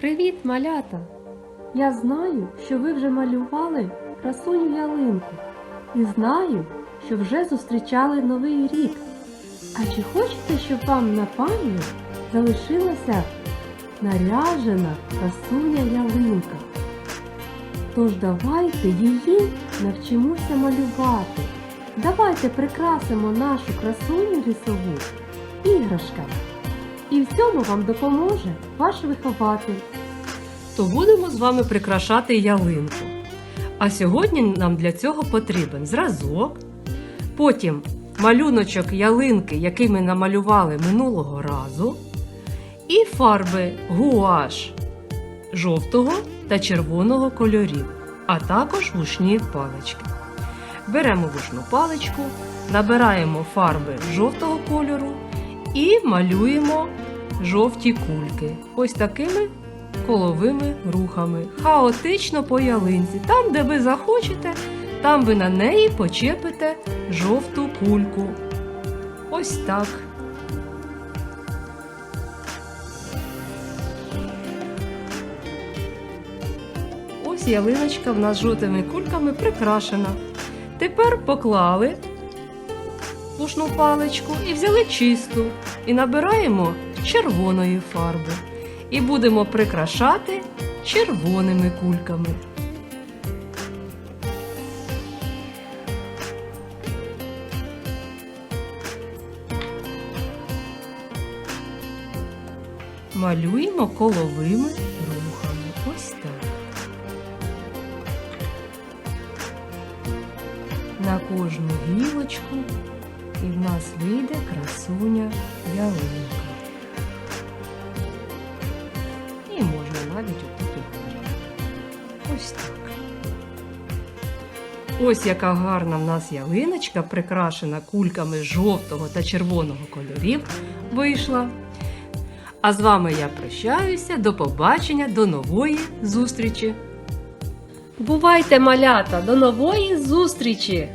Привіт, малята! Я знаю, що ви вже малювали красуню ялинку і знаю, що вже зустрічали новий рік. А чи хочете, щоб вам на пам'ять залишилася наряжена красуня ялинка? Тож давайте її навчимося малювати. Давайте прикрасимо нашу красуню лісову іграшками. І в цьому вам допоможе ваш вихователь. то будемо з вами прикрашати ялинку. А сьогодні нам для цього потрібен зразок, потім малюночок ялинки, який ми намалювали минулого разу, і фарби гуаш жовтого та червоного кольорів, а також вушні палички. Беремо вушну паличку, набираємо фарби жовтого кольору і малюємо жовті кульки. Ось такими коловими рухами, хаотично по ялинці. Там, де ви захочете, там ви на неї почепите жовту кульку. Ось так. Ось ялиночка в нас жовтими кульками прикрашена. Тепер поклали пушну паличку і взяли чисту і набираємо червоної фарби і будемо прикрашати червоними кульками. Малюємо коловими рухами. Ось так. На кожну гілочку і в нас вийде красуня ялинка. І можна навіть отут і Ось так. Ось яка гарна в нас ялиночка, прикрашена кульками жовтого та червоного кольорів, вийшла. А з вами я прощаюся. До побачення, до нової зустрічі! Бувайте, малята! До нової зустрічі!